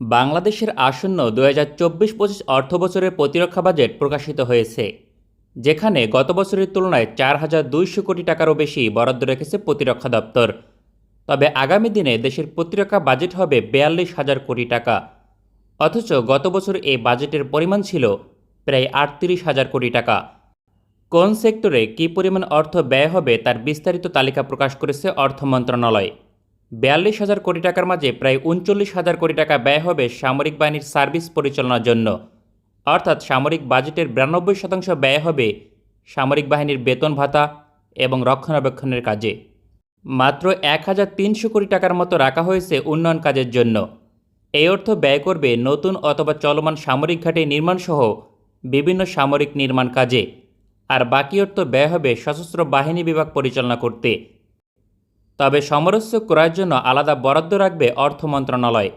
বাংলাদেশের আসন্ন দু হাজার চব্বিশ পঁচিশ অর্থবছরের প্রতিরক্ষা বাজেট প্রকাশিত হয়েছে, যেখানে গত বছরের তুলনায় চার হাজার দুইশো কোটি টাকারও বেশি বরাদ্দ রেখেছে প্রতিরক্ষা দপ্তর। তবে আগামী দিনে দেশের প্রতিরক্ষা বাজেট হবে বিয়াল্লিশ হাজার কোটি টাকা, অথচ গত বছর এই বাজেটের পরিমাণ ছিল প্রায় আটত্রিশ হাজার কোটি টাকা। কোন সেক্টরে কী পরিমাণ অর্থ ব্যয় হবে তার বিস্তারিত তালিকা প্রকাশ করেছে অর্থ মন্ত্রণালয়। বিয়াল্লিশ হাজার কোটি টাকার মাঝে প্রায় উনচল্লিশ হাজার কোটি টাকা ব্যয় হবে সামরিক বাহিনীর সার্ভিস পরিচালনার জন্য। অর্থাৎ সামরিক বাজেটের বিরানব্বই শতাংশ ব্যয় হবে সামরিক বাহিনীর বেতন ভাতা এবং রক্ষণাবেক্ষণের কাজে। মাত্র এক হাজার তিনশো কোটি টাকার মতো রাখা হয়েছে উন্নয়ন কাজের জন্য। এই অর্থ ব্যয় করবে নতুন অথবা চলমান সামরিক ঘাটে নির্মাণসহ বিভিন্ন সামরিক নির্মাণ কাজে। আর বাকি অর্থ ব্যয় হবে সশস্ত্র বাহিনী বিভাগ পরিচালনা করতে। তবে সমরস্য ক্রয়ের জন্য আলাদা বরাদ্দ রাখবে অর্থ মন্ত্রণালয়।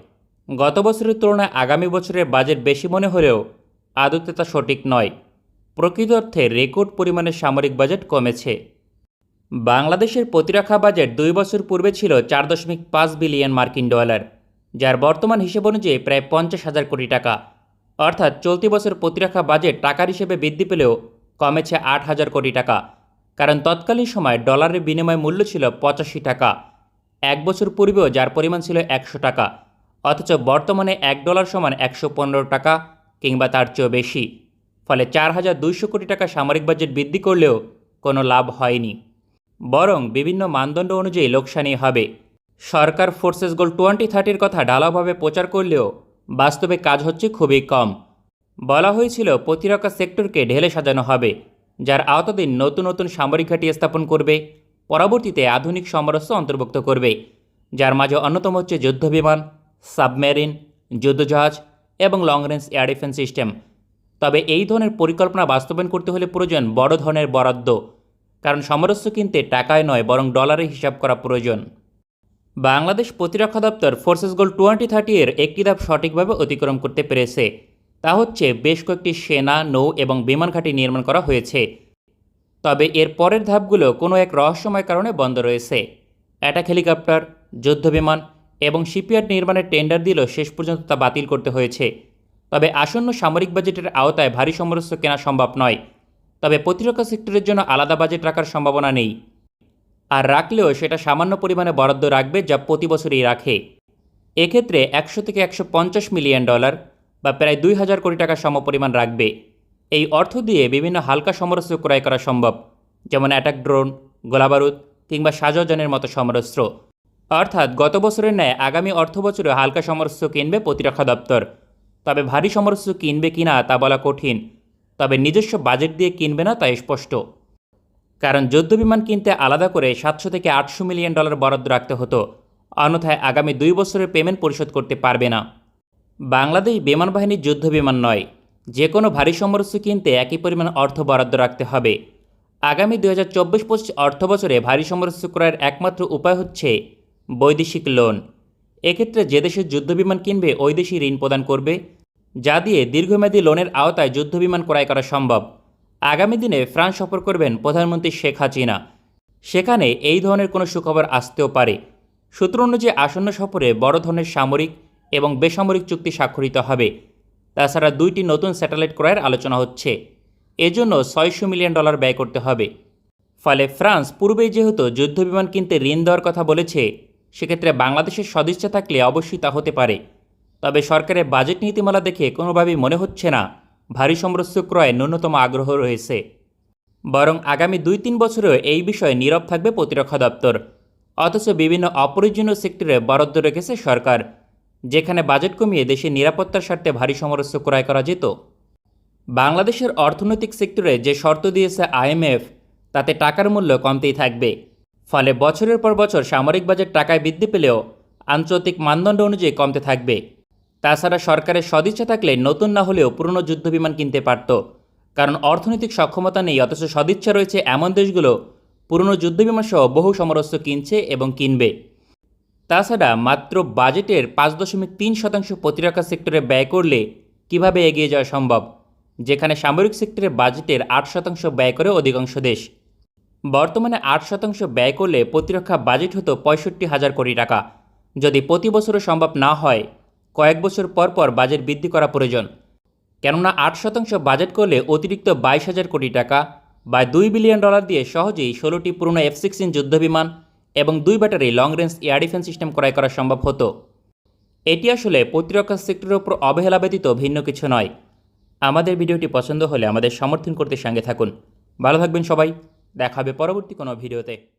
গত বছরের তুলনায় আগামী বছরের বাজেট বেশি মনে হলেও আদতে তা সঠিক নয়। প্রকৃত অর্থে রেকর্ড পরিমাণে সামরিক বাজেট কমেছে। বাংলাদেশের প্রতিরক্ষা বাজেট দুই বছর পূর্বে ছিল চার দশমিক পাঁচ বিলিয়ন মার্কিন ডলার, যার বর্তমান হিসেব অনুযায়ী প্রায় পঞ্চাশ হাজার কোটি টাকা। অর্থাৎ চলতি বছর প্রতিরক্ষা বাজেট টাকার হিসেবে বৃদ্ধি পেলেও কমেছে আট হাজার কোটি টাকা। কারণ তৎকালীন সময় ডলারের বিনিময় মূল্য ছিল পঁচাশি টাকা। এক বছর পূর্বেও যার পরিমাণ ছিল একশো টাকা, অথচ বর্তমানে এক ডলার সমান একশো পনেরো টাকা কিংবা তার চেয়েও বেশি। ফলে চার হাজার দুইশো কোটি টাকা সামরিক বাজেট বৃদ্ধি করলেও কোনো লাভ হয়নি। বরং বিভিন্ন মানদণ্ড অনুযায়ী লোকসানি হবে। সরকার ফোর্সেস গোল টোয়েন্টি থার্টির কথা ঢালাওভাবে প্রচার করলেও বাস্তবে কাজ হচ্ছে খুবই কম। বলা হয়েছিল, প্রতিরক্ষা সেক্টরকে ঢেলে সাজানো হবে। যার আওতাধীন নতুন নতুন সামরিক ঘাঁটি স্থাপন করবে, পরবর্তীতে আধুনিক সমরস্য অন্তর্ভুক্ত করবে, যার মাঝে অন্যতম হচ্ছে যুদ্ধবিমান, সাবমেরিন, যুদ্ধজাহাজ এবং long range air defence system. তবে এই ধরনের পরিকল্পনা বাস্তবায়ন করতে হলে প্রয়োজন বড় ধরনের বরাদ্দ, কারণ সমরস্য কিনতে টাকায় নয়, বরং ডলারে হিসাব করা প্রয়োজন। বাংলাদেশ প্রতিরক্ষা দপ্তর ফোর্সেস গোল টোয়েন্টি থার্টি এর একটি ধাপ সঠিকভাবে অতিক্রম করতে পেরেছে। তা হচ্ছে বেশ কয়েকটি সেনা, নৌ এবং বিমান ঘাঁটি নির্মাণ করা হয়েছে। তবে এর পরের ধাপগুলো কোনো এক রহস্যময় কারণে বন্ধ রয়েছে। অ্যাটাক হেলিকপ্টার যুদ্ধবিমান এবং শিপইয়ার্ড নির্মাণের টেন্ডার দিলেও শেষ পর্যন্ত তা বাতিল করতে হয়েছে। তবে আসন্ন সামরিক বাজেটের আওতায় ভারী সমরস্য কেনা সম্ভব নয়। তবে প্রতিরক্ষা সেক্টরের জন্য আলাদা বাজেট রাখার সম্ভাবনা নেই। আর রাখলেও সেটা সামান্য পরিমাণে বরাদ্দ রাখবে যা প্রতি বছরই রাখে। এক্ষেত্রে একশো থেকে একশো পঞ্চাশ মিলিয়ন ডলার বা প্রায় দুই হাজার কোটি টাকা সমপরিমাণ রাখবে। এই অর্থ দিয়ে বিভিন্ন হালকা সমরস্ত্র ক্রয় করা সম্ভব, যেমন অ্যাটাক ড্রোন গোলাবারুদ কিংবা সাজনের মতো সমরস্ত্র। অর্থাৎ গত বছরের ন্যায় আগামী অর্থ বছরে হালকা সমরস্ত্র কিনবে প্রতিরক্ষা দপ্তর। তবে ভারী সমরস্ত্র কিনবে কিনা তা বলা কঠিন, তবে নিজস্ব বাজেট দিয়ে কিনবে না তা স্পষ্ট। কারণ যুদ্ধবিমান কিনতে আলাদা করে সাতশো থেকে আটশো মিলিয়ন ডলার বরাদ্দ রাখতে হতো, অন্যথায় আগামী দুই বছরের পেমেন্ট পরিশোধ করতে পারবে না। বাংলাদেশ বিমান বাহিনীর যুদ্ধ বিমান নয়। যে কোনো ভারী সমরস্য কিনতে একই পরিমাণ অর্থ বরাদ্দ রাখতে হবে। আগামী দু হাজার চব্বিশ পঁচিশ অর্থ বছরে ভারী সমরস্য ক্রয়ের একমাত্র উপায় হচ্ছে বৈদেশিক লোন। এক্ষেত্রে যে দেশের যুদ্ধবিমান কিনবে, ওই দেশই ঋণ প্রদান করবে, যা দিয়ে দীর্ঘমেয়াদী লোনের আওতায় যুদ্ধবিমান ক্রয় করা সম্ভব। আগামী দিনে ফ্রান্স সফর করবেন প্রধানমন্ত্রী শেখ হাসিনা। সেখানে এই ধরনের কোনো সুখবর আসতেও পারে। সূত্র অনুযায়ী আসন্ন সফরে বড় ধরনের সামরিক এবং বেসামরিক চুক্তি স্বাক্ষরিত হবে। তাছাড়া দুইটি নতুন স্যাটেলাইট ক্রয়ের আলোচনা হচ্ছে। এজন্য ছয়শো মিলিয়ন ডলার ব্যয় করতে হবে। ফলে ফ্রান্স পূর্বেই যেহেতু যুদ্ধবিমান কিনতে ঋণ দেওয়ার কথা বলেছে, সেক্ষেত্রে বাংলাদেশের সদিচ্ছা থাকলে অবশ্যই তা হতে পারে। তবে সরকারের বাজেট নীতিমালা দেখে কোনোভাবেই মনে হচ্ছে না, ভারী সমরস্য ক্রয়ে ন্যূনতম আগ্রহ রয়েছে। বরং আগামী দুই তিন বছরেও এই বিষয়ে নীরব থাকবে প্রতিরক্ষা দপ্তর। অথচ বিভিন্ন অপরিজনীয় সেক্টরে বরাদ্দ রেখেছে সরকার। যেখানে বাজেট কমিয়ে দেশের নিরাপত্তার স্বার্থে ভারী সমরস্য ক্রয় করা যেত। বাংলাদেশের অর্থনৈতিক সেক্টরে যে শর্ত দিয়েছে আইএমএফ তাতে টাকার মূল্য কমতেই থাকবে। ফলে বছরের পর বছর সামরিক বাজেট টাকায় বৃদ্ধি পেলেও আন্তর্জাতিক মানদণ্ড অনুযায়ী কমতে থাকবে। তাছাড়া সরকারের সদিচ্ছা থাকলে নতুন না হলেও পুরনো যুদ্ধবিমান কিনতে পারত। কারণ অর্থনৈতিক সক্ষমতা নেই, অথচ সদিচ্ছা রয়েছে এমন দেশগুলো পুরনো যুদ্ধবিমান সহ বহু সমরস্য কিনছে এবং কিনবে। তাছাড়া মাত্র বাজেটের পাঁচ দশমিক তিন শতাংশ প্রতিরক্ষা সেক্টরে ব্যয় করলে কীভাবে এগিয়ে যাওয়া সম্ভব? যেখানে সামরিক সেক্টরে বাজেটের আট শতাংশ ব্যয় করে অধিকাংশ দেশ। বর্তমানে আট শতাংশ ব্যয় করলে প্রতিরক্ষা বাজেট হতো পঁয়ষট্টি হাজার কোটি টাকা। যদি প্রতি বছরও সম্ভব না হয়, কয়েক বছর পর পর বাজেট বৃদ্ধি করা প্রয়োজন। কেননা আট শতাংশ বাজেট করলে অতিরিক্ত বাইশ হাজার কোটি টাকা বা দুই বিলিয়ন ডলার দিয়ে সহজেই ষোলোটি পুরনো এফ সিক্সটিন যুদ্ধবিমান এবং দুই battery long range air defence system ক্রয় করা সম্ভব হতো। এটি আসলে প্রতিরক্ষা সেক্টরের উপর অবহেলা ব্যতীত ভিন্ন কিছু নয়। আমাদের ভিডিওটি পছন্দ হলে আমাদের সমর্থন করতে সঙ্গে থাকুন। ভালো থাকবেন সবাই। দেখাবে পরবর্তী কোনো ভিডিওতে।